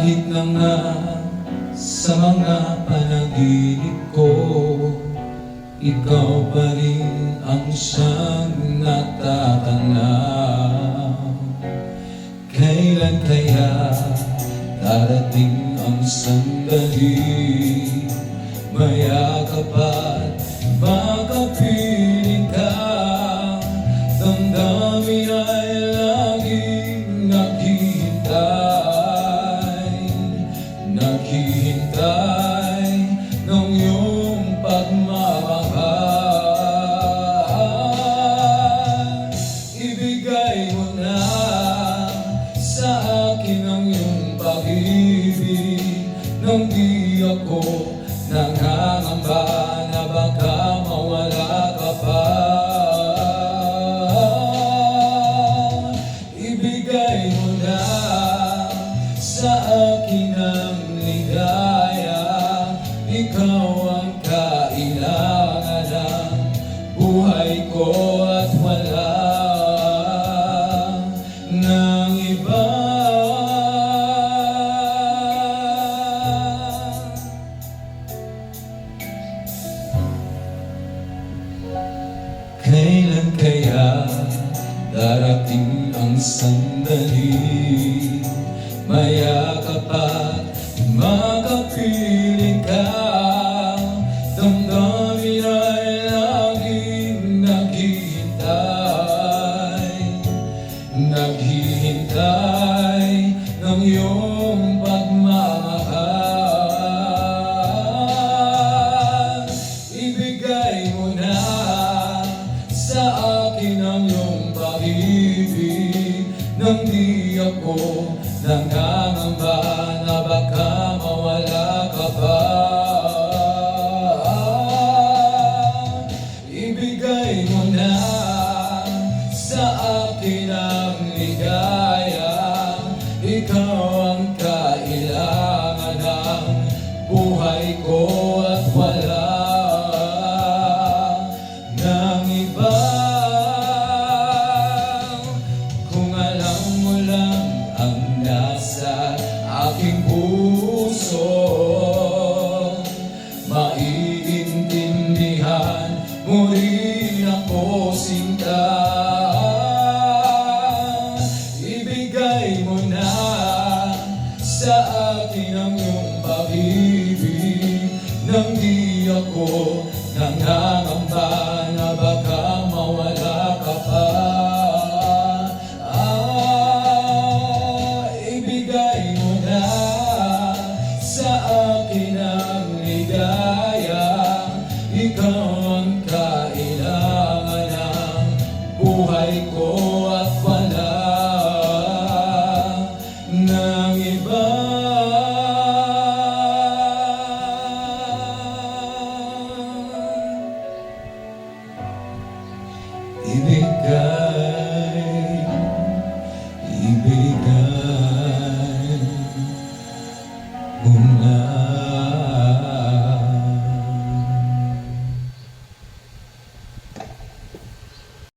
Kahit na nga sa mga panaginip ko Ikaw pa rin ang siyang natatanaw Kailan kaya darating ang sandali? Mayakap Naghihintay ng iyong pagmamahal. Ibigay mo na sa akin ang iyong pag-ibig. Di ako nangangamba na baka Ikaw ang kailangan ng ko at wala ng kaya darating ang sandali? Mayakap iyong pagmamahal. Ibigay mo na sa akin ang iyong pag-ibig. Nang di ako nangangamba na baka buhay ko ako nangangamba na baka mawala ka pa. Ah, ibigay mo sa akin ang ligaya. Ikaw ang kailangan ng buhay ko at wala ng iba ibigay, ibigay mula.